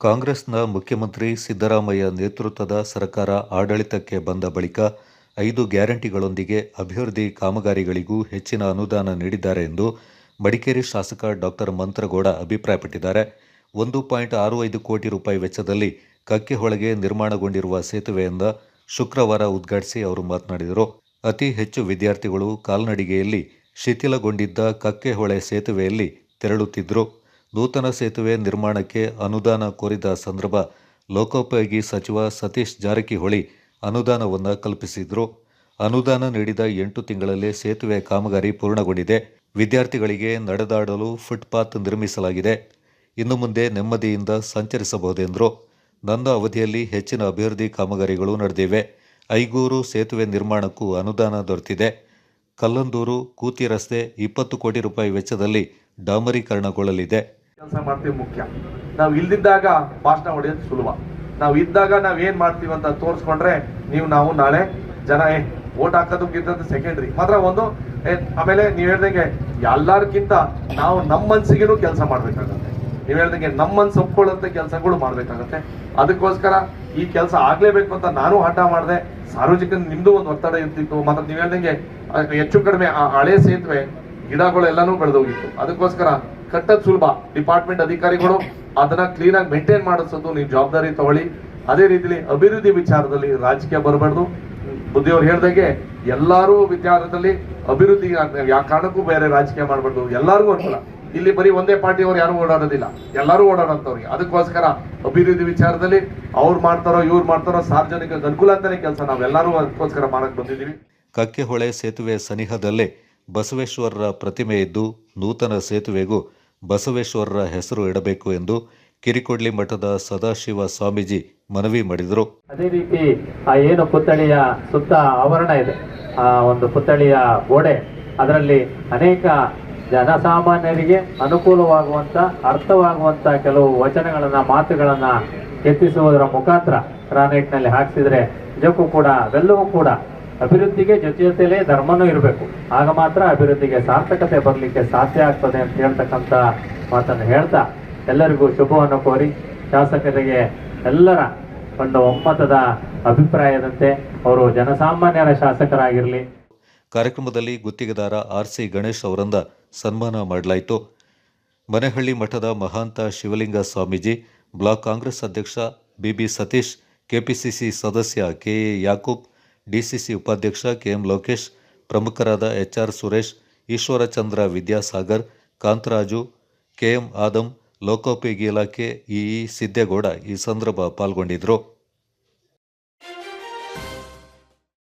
ಕಾಂಗ್ರೆಸ್ನ ಮುಖ್ಯಮಂತ್ರಿ ಸಿದ್ದರಾಮಯ್ಯ ನೇತೃತ್ವದ ಸರ್ಕಾರ ಆಡಳಿತಕ್ಕೆ ಬಂದ ಬಳಿಕ ಐದು ಗ್ಯಾರಂಟಿಗಳೊಂದಿಗೆ ಅಭಿವೃದ್ಧಿ ಕಾಮಗಾರಿಗಳಿಗೂ ಹೆಚ್ಚಿನ ಅನುದಾನ ನೀಡಿದ್ದಾರೆ ಎಂದು ಮಡಿಕೇರಿ ಶಾಸಕ ಡಾಕ್ಟರ್ ಮಂತ್ರಗೌಡ ಅಭಿಪ್ರಾಯಪಟ್ಟಿದ್ದಾರೆ. ಒಂದು ಪಾಯಿಂಟ್ ಆರು ಐದು ಕೋಟಿ ರೂಪಾಯಿ ವೆಚ್ಚದಲ್ಲಿ ಕಕ್ಕೆಹೊಳಗೆ ನಿರ್ಮಾಣಗೊಂಡಿರುವ ಸೇತುವೆಯಿಂದ ಶುಕ್ರವಾರ ಉದ್ಘಾಟಿಸಿ ಅವರು ಮಾತನಾಡಿದರು. ಅತಿ ಹೆಚ್ಚು ವಿದ್ಯಾರ್ಥಿಗಳು ಕಾಲ್ನಡಿಗೆಯಲ್ಲಿ ಶಿಥಿಲಗೊಂಡಿದ್ದ ಕಕ್ಕೆಹೊಳೆ ಸೇತುವೆಯಲ್ಲಿ ತೆರಳುತ್ತಿದ್ದರು ನೂತನ ಸೇತುವೆ ನಿರ್ಮಾಣಕ್ಕೆ ಅನುದಾನ ಕೋರಿದ ಸಂದರ್ಭ ಲೋಕೋಪಯೋಗಿ ಸಚಿವ ಸತೀಶ್ ಜಾರಕಿಹೊಳಿ ಅನುದಾನವನ್ನು ಕಲ್ಪಿಸಿದರು. ಅನುದಾನ ನೀಡಿದ ಎಂಟು ತಿಂಗಳಲ್ಲೇ ಸೇತುವೆ ಕಾಮಗಾರಿ ಪೂರ್ಣಗೊಂಡಿದೆ. ವಿದ್ಯಾರ್ಥಿಗಳಿಗೆ ನಡೆದಾಡಲು ಫುಟ್ಪಾತ್ ನಿರ್ಮಿಸಲಾಗಿದೆ. ಇನ್ನು ಮುಂದೆ ನೆಮ್ಮದಿಯಿಂದ ಸಂಚರಿಸಬಹುದೆಂದರು. ನನ್ನ ಅವಧಿಯಲ್ಲಿ ಹೆಚ್ಚಿನ ಅಭಿವೃದ್ಧಿ ಕಾಮಗಾರಿಗಳು ನಡೆದಿವೆ. ಐಗೂರು ಸೇತುವೆ ನಿರ್ಮಾಣಕ್ಕೂ ಅನುದಾನ ದೊರೆತಿದೆ. ಕಲ್ಲಂದೂರು, ಕೂತಿ ರಸ್ತೆ ಇಪ್ಪತ್ತು ಕೋಟಿ ರೂಪಾಯಿ ವೆಚ್ಚದಲ್ಲಿ ಡಾಮರೀಕರಣಗೊಳ್ಳಲಿದೆ. ಕೆಲಸ ಮಾಡ್ತೀವಿ ಮುಖ್ಯ. ನಾವು ಇಲ್ದಿದ್ದಾಗ ಭಾಷಣ ಹೊಡೆಯೋದು ಸುಲಭ. ನಾವು ಇದ್ದಾಗ ನಾವು ಏನ್ ಮಾಡ್ತೀವಿ ಅಂತ ತೋರಿಸ್ಕೊಂಡ್ರೆ ನೀವು ನಾವು ನಾಳೆ ಜನ, ಏ ಓಟ್ ಹಾಕೋದಕ್ಕಿಂತ ಸೆಕೆಂಡ್ರಿ ಮಾತ್ರ ಒಂದು ಆಮೇಲೆ ನೀವು ಹೇಳ್ದಂಗೆ ಎಲ್ಲಾರ್ಕಿಂತ ನಾವು ನಮ್ಮ ಮನ್ಸಿಗೆ ಕೆಲಸ ಮಾಡ್ಬೇಕಾಗತ್ತೆ. ನೀವು ಹೇಳ್ದಂಗೆ ನಮ್ಮ ಮನ್ಸು ಒಪ್ಕೊಳ್ಳೋಂಥ ಕೆಲಸಗಳು ಮಾಡ್ಬೇಕಾಗತ್ತೆ. ಅದಕ್ಕೋಸ್ಕರ ಈ ಕೆಲಸ ಆಗ್ಲೇಬೇಕು ಅಂತ ನಾನು ಹಠ ಮಾಡಿದೆ. ಸಾರ್ವಜನಿಕ ನಿಮ್ದು ಒಂದು ಒತ್ತಡ ಇರ್ತಿತ್ತು. ಮಾತ್ರ ನೀವು ಹೇಳ್ದಂಗೆ ಹೆಚ್ಚು ಕಡಿಮೆ ಆ ಹಳೆ ಸೇತುವೆ ಗಿಡಗಳು ಎಲ್ಲಾನು ಬೆಳೆದೋಗಿತ್ತು. ಅದಕ್ಕೋಸ್ಕರ ಕಟ್ಟದ್ ಸುಲಭ. ಡಿಪಾರ್ಟ್ಮೆಂಟ್ ಅಧಿಕಾರಿಗಳು ಅದನ್ನ ಕ್ಲೀನ್ ಆಗಿ ಮೇಂಟೈನ್ ಮಾಡಿಸೋದು, ನೀವು ಜವಾಬ್ದಾರಿ ತಗೊಳ್ಳಿ. ಅದೇ ರೀತಿಲಿ ಅಭಿವೃದ್ಧಿ ವಿಚಾರದಲ್ಲಿ ರಾಜಕೀಯ ಬರಬಾರ್ದು. ಬುದ್ಧಿಯವ್ರು ಹೇಳ್ದಂಗೆ ಎಲ್ಲಾರು ವಿಚಾರದಲ್ಲಿ ಅಭಿವೃದ್ಧಿ ಯಾವ ಕಾರಣಕ್ಕೂ ಬೇರೆ ರಾಜಕೀಯ ಮಾಡಬಾರ್ದು. ಎಲ್ಲರಿಗೂ ಅನುಕೂಲ. ಇಲ್ಲಿ ಬರೀ ಒಂದೇ ಪಾರ್ಟಿಯವರು ಯಾರು ಓಡಾಡೋದಿಲ್ಲ. ಎಲ್ಲರೂ ಓಡಾಡೋಂಥವ್ರಿಗೆ ಅದಕ್ಕೋಸ್ಕರ ಅಭಿವೃದ್ಧಿ ವಿಚಾರದಲ್ಲಿ ಅವ್ರು ಮಾಡ್ತಾರೋ, ಇವ್ರು ಮಾಡ್ತಾರೋ ಸಾರ್ವಜನಿಕ ಅನುಕೂಲ ಅಂತಾನೆ ಕೆಲಸ ನಾವೆಲ್ಲರೂ ಅದಕ್ಕೋಸ್ಕರ ಮಾಡಕ್ ಬಂದಿದ್ದೀವಿ. ಕಕ್ಕೆಹೊಳೆ ಸೇತುವೆ ಸನಿಹದಲ್ಲೇ ಬಸವೇಶ್ವರರ ಪ್ರತಿಮೆ ಇದ್ದು ನೂತನ ಸೇತುವೆಗೂ ಬಸವೇಶ್ವರರ ಹೆಸರು ಇಡಬೇಕು ಎಂದು ಕಿರಿಕೊಡ್ಲಿ ಮಠದ ಸದಾಶಿವ ಸ್ವಾಮೀಜಿ ಮನವಿ ಮಾಡಿದರು. ಅದೇ ರೀತಿ ಆ ಏನು ಪುತ್ಥಳಿಯ ಸುತ್ತ ಆವರಣ ಇದೆ, ಆ ಒಂದು ಪುತ್ಥಳಿಯ ಗೋಡೆ, ಅದರಲ್ಲಿ ಅನೇಕ ಜನಸಾಮಾನ್ಯರಿಗೆ ಅನುಕೂಲವಾಗುವಂತ, ಅರ್ಥವಾಗುವಂತ ಕೆಲವು ವಚನಗಳನ್ನ, ಮಾತುಗಳನ್ನ ಕೆತ್ತಿಸುವುದರ ಮುಖಾಂತರ ಗ್ರಾನೈಟ್ನಲ್ಲಿ ಹಾಕಿಸಿದ್ರೆ ನಿಜಕ್ಕೂ ಕೂಡ, ಅವೆಲ್ಲವೂ ಕೂಡ ಅಭಿವೃದ್ಧಿಗೆ ಜೊತೆ ಜೊತೆಲೇ ಧರ್ಮನೂ ಇರಬೇಕು. ಆಗ ಮಾತ್ರ ಅಭಿವೃದ್ಧಿಗೆ ಸಾರ್ಥಕತೆ ಬರಲಿಕ್ಕೆ ಸಾಧ್ಯ ಆಗ್ತದೆ ಅಂತ ಹೇಳ್ತಕ್ಕಂಥ ಮಾತನ್ನು ಹೇಳ್ತಾ ಎಲ್ಲರಿಗೂ ಶುಭವನ್ನು ಕೋರಿ ಶಾಸಕರಿಗೆ ಎಲ್ಲರ ಒಂದು ಒಮ್ಮತದ ಅಭಿಪ್ರಾಯದಂತೆ ಅವರು ಜನಸಾಮಾನ್ಯರ ಶಾಸಕರಾಗಿರಲಿ. ಕಾರ್ಯಕ್ರಮದಲ್ಲಿ ಗುತ್ತಿಗೆದಾರ ಆರ್ ಸಿ ಗಣೇಶ್ ಅವರಿಂದ ಸನ್ಮಾನ ಮಾಡಲಾಯಿತು. ಮನೆಹಳ್ಳಿ ಮಠದ ಮಹಾಂತ ಶಿವಲಿಂಗ ಸ್ವಾಮೀಜಿ, ಬ್ಲಾಕ್ ಕಾಂಗ್ರೆಸ್ ಅಧ್ಯಕ್ಷ ಬಿಬಿ ಸತೀಶ್, ಕೆಪಿಸಿಸಿ ಸದಸ್ಯ ಕೆಎ ಯಾಕೂಬ್ ಡಿಸಿಸಿ ಉಪಾಧ್ಯಕ್ಷ ಕೆಎಂ ಲೋಕೇಶ್, ಪ್ರಮುಖರಾದ ಎಚ್ಆರ್ ಸುರೇಶ್, ಈಶ್ವರಚಂದ್ರ ವಿದ್ಯಾಸಾಗರ್, ಕಾಂತರಾಜು, ಕೆಎಂ ಆದಂ ಲೋಕೋಪಯೋಗಿ ಇಲಾಖೆ ಇಇ ಸಿದ್ದೇಗೌಡ ಈ ಸಂದರ್ಭ ಪಾಲ್ಗೊಂಡಿದ್ದರು.